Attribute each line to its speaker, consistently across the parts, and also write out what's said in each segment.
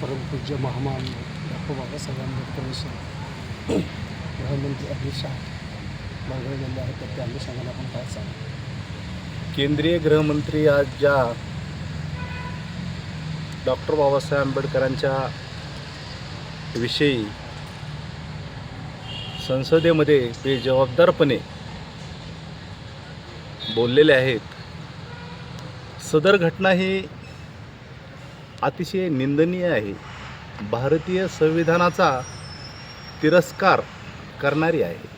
Speaker 1: परमपूज्य महामान डॉक्टर बाबासाहेब आंबेडकर गृहमंत्री अमित शहा मागणी गेले आहेत तर त्या अनुषंगाने आपण काय सांगू?
Speaker 2: केंद्रीय गृहमंत्री आज ज्या डॉक्टर बाबासाहेब आंबेडकरांच्या विषयी संसदेमध्ये ते जबाबदारपणे बोललेले आहेत सदर घटना ही अतिशय निंदनीय आहे. भारतीय संविधानाचा तिरस्कार करणारी आहे.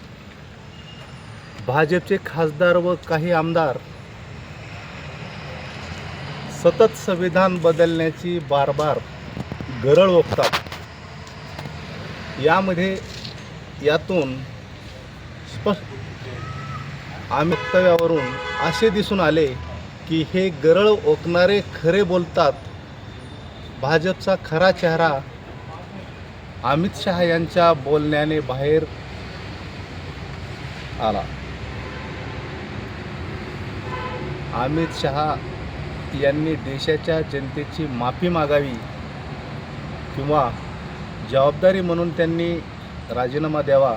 Speaker 2: भाजपचे खासदार व काही आमदार सतत संविधान बदलण्याची बार बार गरळ ओकतात. यामध्ये यातून स्पष्ट आम्ही वक्तव्यावरून असे दिसून आले की हे गरळ ओकणारे खरे बोलतात भाजपचा खरा चेहरा अमित शहा यांच्या बोलण्याने बाहेर आला. अमित शहा यांनी देशाच्या जनतेची माफी मागावी किंवा जबाबदारी म्हणून त्यांनी राजीनामा द्यावा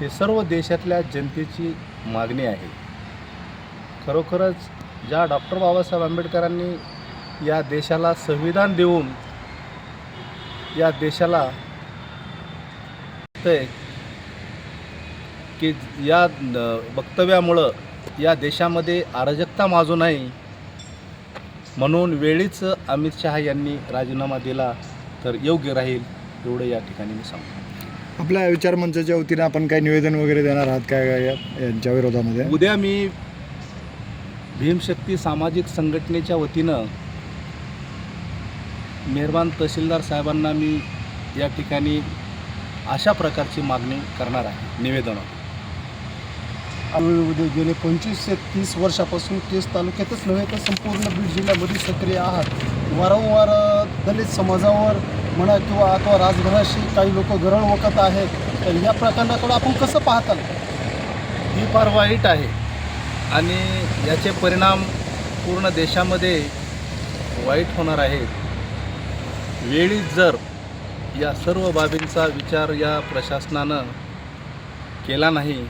Speaker 2: हे सर्व देशातल्या जनतेची मागणी आहे. खरोखरच ज्या डॉक्टर बाबासाहेब आंबेडकरांनी या देशाला संविधान देऊन या देशाला ते की या वक्तव्यामुळं या देशामध्ये अराजकता माजू नये म्हणून वेळीच अमित शहा यांनी राजीनामा दिला तर योग्य राहील एवढं या ठिकाणी मी सांगतो.
Speaker 3: आपल्या विचारमंचाच्या वतीने आपण काही निवेदन वगैरे देणार आहात काय काय या- यांच्या विरोधामध्ये?
Speaker 2: उद्या मी भीमशक्ती सामाजिक संघटनेच्या वतीनं मेहरबान तहसीलदार साहेबांना मी या ठिकाणी अशा प्रकारची मागणी करणार आहे. निवेदनात
Speaker 1: आम्ही गेले पंचवीस ते तीस वर्षापासून केस तालुक्यातच नव्हे तर संपूर्ण बीड जिल्ह्यामध्ये सक्रिय आहात. वारंवार दलित समाजावर म्हणा किंवा अथवा राजघराशी काही लोक गरळ ओकत आहेत तर या प्रकरणाकडे आपण कसं पाहताल?
Speaker 2: ही फार वाईट आहे आणि याचे परिणाम पूर्ण देशामध्ये वाईट होणार आहेत. वेळीच जर या सर्व बाबींचा विचार या प्रशासनानं केला नाही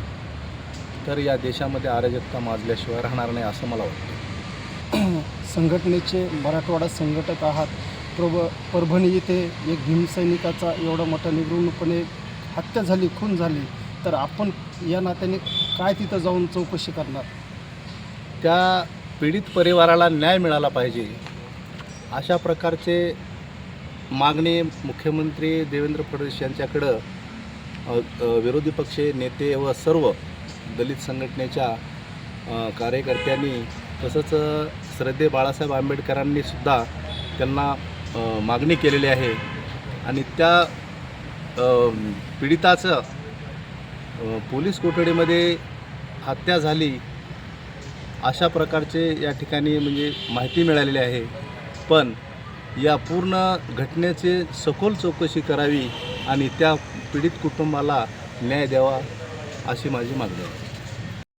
Speaker 2: तर या देशामध्ये अराजकता माजल्याशिवाय राहणार नाही असं मला वाटतं.
Speaker 1: संघटनेचे मराठवाडा संघटक आहात. प्रभ परभणी येथे एक भीमसैनिकाचा एवढा मोठा निर्घृणपणे हत्या झाली खून झाली तर आपण या नात्याने काय तिथं जाऊन चौकशी करणार?
Speaker 2: त्या पीडित परिवाराला न्याय मिळाला पाहिजे. अशा प्रकारचे मागणी मुख्यमंत्री देवेंद्र फडणवीस यांच्याकडं विरोधी पक्ष नेते व सर्व दलित संघटनेच्या कार्यकर्त्यांनी तसंच श्रद्धे बाळासाहेब आंबेडकरांनी सुद्धा त्यांना मागणी केलेली आहे. आणि त्या पीडिताचं पोलीस कोठडीमध्ये हत्या झाली अशा प्रकारचे या ठिकाणी म्हणजे माहिती मिळालेली आहे. पण या पूर्ण घटनेचे सखोल चौकशी करावी आणि त्या पीडित कुटुंबाला न्याय द्यावा अशी माझी मागणी आहे.